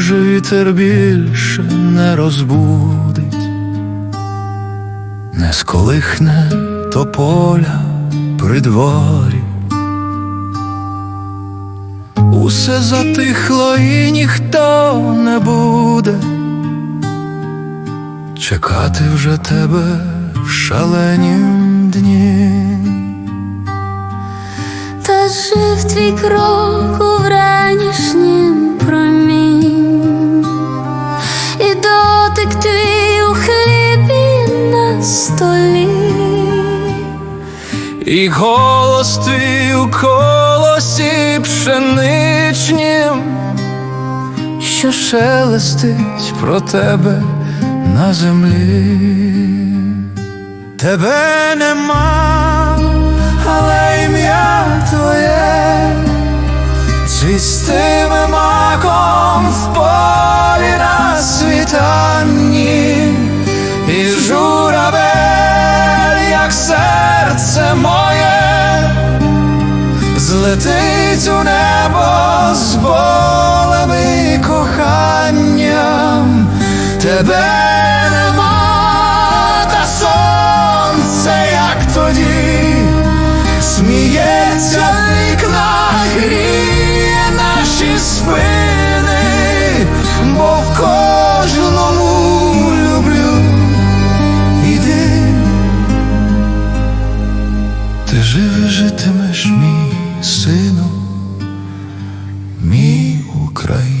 вже вітер більше не розбудить, не сколихне тополя при дворі. Усе затихло і ніхто не буде чекати вже тебе в шаленім дні. Та жив твій крок у вранішнім столі, І голос твій у колосі пшеничнім, що шелестить про тебе на землі. Тебе нема, але ім'я твоє цвістиме маком в полі на світанні, злетить у небо з болем коханням. Тебе нема, та сонце, як тоді, сміється в вікнах, гріє наші спини, бо в кожному люблю. Іди, ти живи житимеш мій сину, мій Україн.